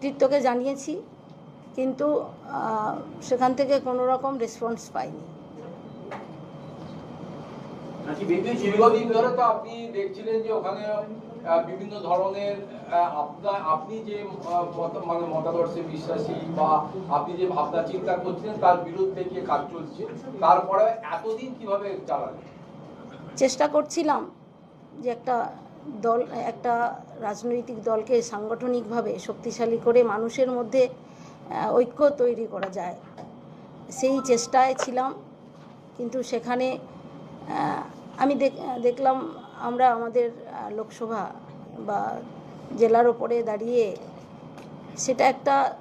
নেতৃত্বকে জানিয়েছি কিন্তু সেখান থেকে কোনো রকম রেসপন্স পাইনি। দীর্ঘদিন ধরে তো আপনি দেখছিলেন যে ওখানে বিভিন্ন ধরনের আপনার আপনি যে মানে মতাদর্শে বিশ্বাসী বা আপনি যে ভাবনা চিন্তা করছিলেন তার বিরুদ্ধে গিয়ে কাজ চলছে তারপরে এতদিন কীভাবে চালালেন? চেষ্টা করছিলাম যে একটা দল, একটা রাজনৈতিক দলকে সাংগঠনিকভাবে শক্তিশালী করে মানুষের মধ্যে ঐক্য তৈরি করা যায়। সেই চেষ্টায় ছিলাম, কিন্তু সেখানে আমি দেখ- দেখলাম আমরা আমাদের লোকসভা বা জেলার ওপরে দাঁড়িয়ে সেটা একটা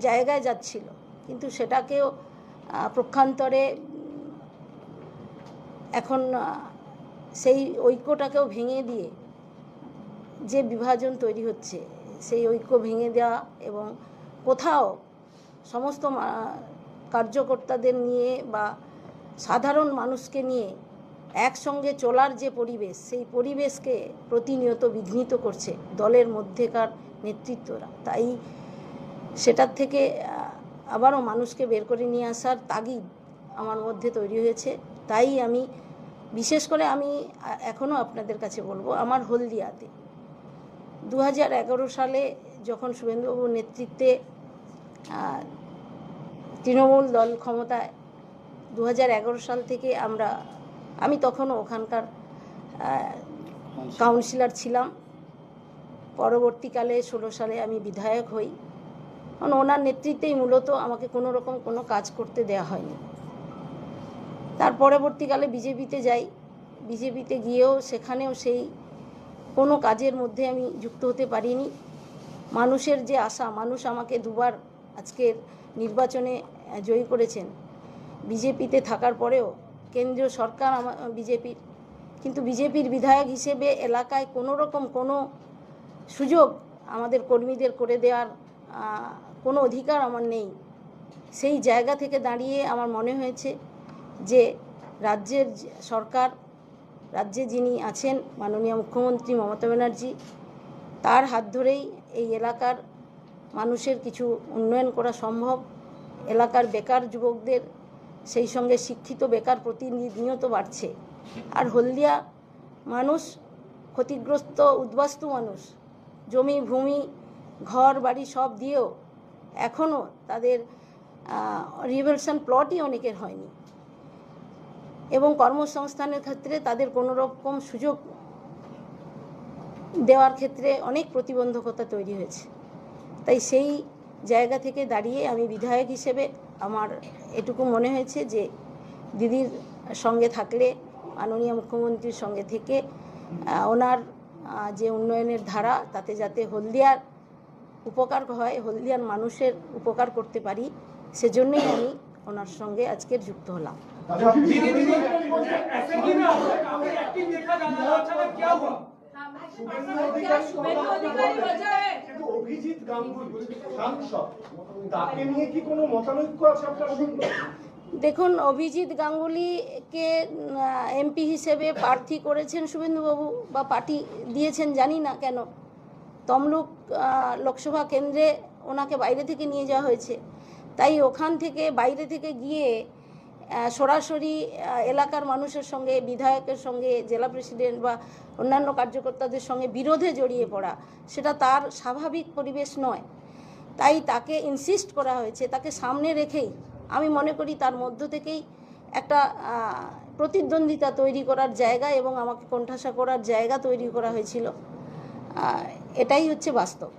জায়গায় যাচ্ছিল। কিন্তু সেটাকেও প্রক্ষান্তরে এখন সেই ঐক্যটাকেও ভেঙে দিয়ে যে বিভাজন তৈরি হচ্ছে, সেই ঐক্য ভেঙে দেওয়া এবং কোথাও সমস্ত কার্যকর্তাদের নিয়ে বা সাধারণ মানুষকে নিয়ে একসঙ্গে চলার যে পরিবেশ, সেই পরিবেশকে প্রতিনিয়ত বিঘ্নিত করছে দলের মধ্যেকার নেতৃত্বরা। তাই সেটার থেকে আবারও মানুষকে বের করে নিয়ে আসার তাগিদ আমার মধ্যে তৈরি হয়েছে। তাই আমি বিশেষ করে আমি এখনও আপনাদের কাছে বলব আমার হলদিয়াতে দু হাজার এগারো সালে যখন শুভেন্দুবাবুর নেতৃত্বে তৃণমূল দল ক্ষমতায় দু হাজার এগারো সাল থেকে আমরা আমি তখনও ওখানকার কাউন্সিলর ছিলাম। পরবর্তীকালে ষোলো সালে আমি বিধায়ক হই। কারণ ওনার নেতৃত্বেই মূলত আমাকে কোনো রকম কোনো কাজ করতে দেয়া হয়নি। তার পরবর্তীকালে বিজেপিতে যাই। বিজেপিতে গিয়েও সেখানেও সেই কোনো কাজের মধ্যে আমি যুক্ত হতে পারিনি। মানুষের যে আশা, মানুষ আমাকে দুবার আজকের নির্বাচনে জয়ী করেছেন। বিজেপিতে থাকার পরেও কেন্দ্রীয় সরকার আমার বিজেপির। কিন্তু বিজেপির বিধায়ক হিসেবে এলাকায় কোনো রকম কোনো সুযোগ আমাদের কর্মীদের করে দেওয়ার কোনো অধিকার আমার নেই। সেই জায়গা থেকে দাঁড়িয়ে আমার মনে হয়েছে যে রাজ্যের সরকার, রাজ্যে যিনি আছেন মাননীয় মুখ্যমন্ত্রী মমতা ব্যানার্জি, তার হাত ধরেই এই এলাকার মানুষের কিছু উন্নয়ন করা সম্ভব। এলাকার বেকার যুবকদের সেই সঙ্গে শিক্ষিত বেকার প্রতিনিয়ত বাড়ছে। আর হলদিয়া মানুষ, ক্ষতিগ্রস্ত, উদ্বাস্তু মানুষ, জমি, ভূমি, ঘর, বাড়ি সব দিয়েও এখনও তাদের রিভেলশন প্লটই অনেকের হয়নি। এবং কর্মসংস্থানের ক্ষেত্রে তাদের কোনো রকম সুযোগ দেওয়ার ক্ষেত্রে অনেক প্রতিবন্ধকতা তৈরি হয়েছে। তাই সেই জায়গা থেকে দাঁড়িয়ে আমি বিধায়ক হিসেবে আমার এটুকু মনে হয়েছে যে দিদির সঙ্গে থাকলে, মাননীয় মুখ্যমন্ত্রীর সঙ্গে থেকে ওনার যে উন্নয়নের ধারা, তাতে যাতে হলদিয়ার উপকার হয়, হলদিয়ার মানুষের উপকার করতে পারি, সেজন্যই আমি ওনার সঙ্গে আজকের যুক্ত হলাম। असेंबली में आपका काफी एक्टिव देखा जा रहा है अचानक क्या हुआ क्या শুভেন্দু অধিকারী वजह है কিন্তু অভিজিৎ গাঙ্গুলি সাংসদ তাকে নিয়ে কি কোনো মতানৈক্য আছে আপনার সঙ্গে দেখুন অভিজিৎ গাঙ্গুলিকে এমপি হিসেবে প্রার্থী করেছেন শুভেন্দুবাবু বা পার্টি দিয়েছেন জানি না কেন তমলুক আহ, লোকসভা কেন্দ্রে ওনাকে বাইরে থেকে নিয়ে যাওয়া হয়েছে তাই ওখান থেকে বাইরে থেকে গিয়ে আহ, সরাসরি এলাকার মানুষের সঙ্গে, বিধায়কের সঙ্গে, জেলা প্রেসিডেন্ট বা অন্যান্য কার্যকর্তাদের সঙ্গে বিরোধে জড়িয়ে পড়া, সেটা তার স্বাভাবিক পরিবেশ নয়। তাই তাকে ইনসিস্ট করা হয়েছে, তাকে সামনে রেখেই আমি মনে করি তার মধ্য থেকেই একটা প্রতিদ্বন্দ্বিতা তৈরি করার জায়গা এবং আমাকে কোণঠাসা করার জায়গা তৈরি করা হয়েছিল। এটাই হচ্ছে বাস্তব।